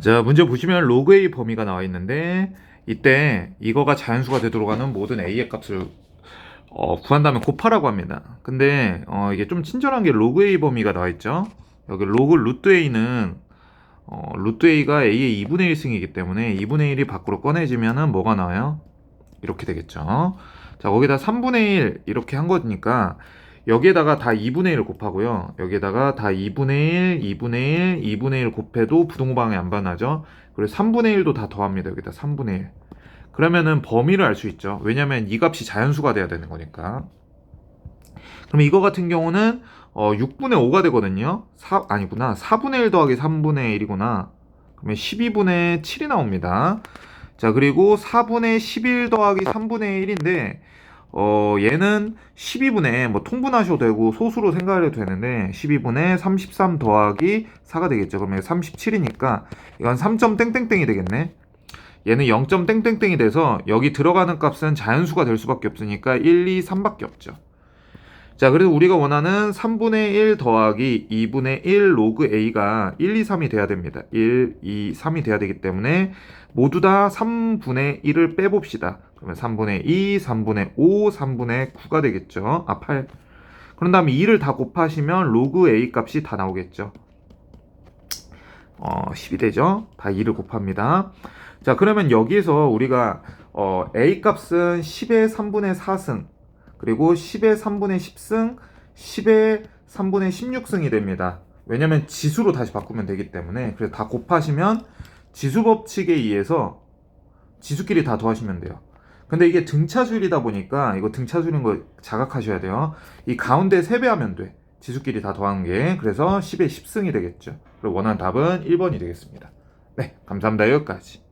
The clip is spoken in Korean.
자, 문제 보시면 로그 A 범위가 나와 있는데 이때 이거가 자연수가 되도록 하는 모든 A의 값을 어, 구한다면 곱하라고 합니다. 근데 어, 이게 좀 친절한 게 로그 A 범위가 나와 있죠. 여기 로그 루트 A는 어, 루트 A가 A의 2분의 1승이기 때문에 2분의 1이 밖으로 꺼내지면은 뭐가 나와요? 이렇게 되겠죠. 자, 거기다 3분의 1 이렇게 한 거니까 여기에다가 다 2분의 1을 곱하고요. 여기에다가 다 2분의 1, 2분의 1, 2분의 1 곱해도 부동방이 안 변하죠. 그리고 3분의 1도 다 더합니다. 여기다 3분의 1. 그러면은 범위를 알 수 있죠. 왜냐면 이 값이 자연수가 돼야 되는 거니까. 그럼 이거 같은 경우는 어, 6분의 5가 되거든요. 4, 아니구나. 4분의 1 더하기 3분의 1이구나. 그러면 12분의 7이 나옵니다. 자, 그리고 4분의 11 더하기 3분의 1인데, 어, 얘는 12분의, 뭐, 통분하셔도 되고, 소수로 생각해도 되는데, 12분의 33 더하기 4가 되겠죠. 그러면 37이니까, 이건 3점 땡땡땡이 되겠네. 얘는 0점 땡땡땡이 돼서, 여기 들어가는 값은 자연수가 될 수밖에 없으니까, 1, 2, 3밖에 없죠. 자, 그래서 우리가 원하는 3분의 1 더하기 2분의 1 로그 A가 1, 2, 3이 돼야 됩니다. 1, 2, 3이 돼야 되기 때문에 모두 다 3분의 1을 빼봅시다. 그러면 3분의 2, 3분의 5, 3분의 9가 되겠죠. 아, 8. 그런 다음에 2를 다 곱하시면 로그 A 값이 다 나오겠죠. 어, 10이 되죠. 다 2를 곱합니다. 자, 그러면 여기에서 우리가 어, A 값은 10의 3분의 4승, 그리고 10의 3분의 10승, 10의 3분의 16승이 됩니다. 왜냐면 지수로 다시 바꾸면 되기 때문에 그래서 다 곱하시면 지수 법칙에 의해서 지수끼리 다 더하시면 돼요. 근데 이게 등차수율이다 보니까 이거 등차수율인 거 자각하셔야 돼요. 이 가운데 3배 하면 돼. 지수끼리 다 더하는 게 그래서 10의 10승이 되겠죠. 그리고 원하는 답은 1번이 되겠습니다. 네, 감사합니다. 여기까지.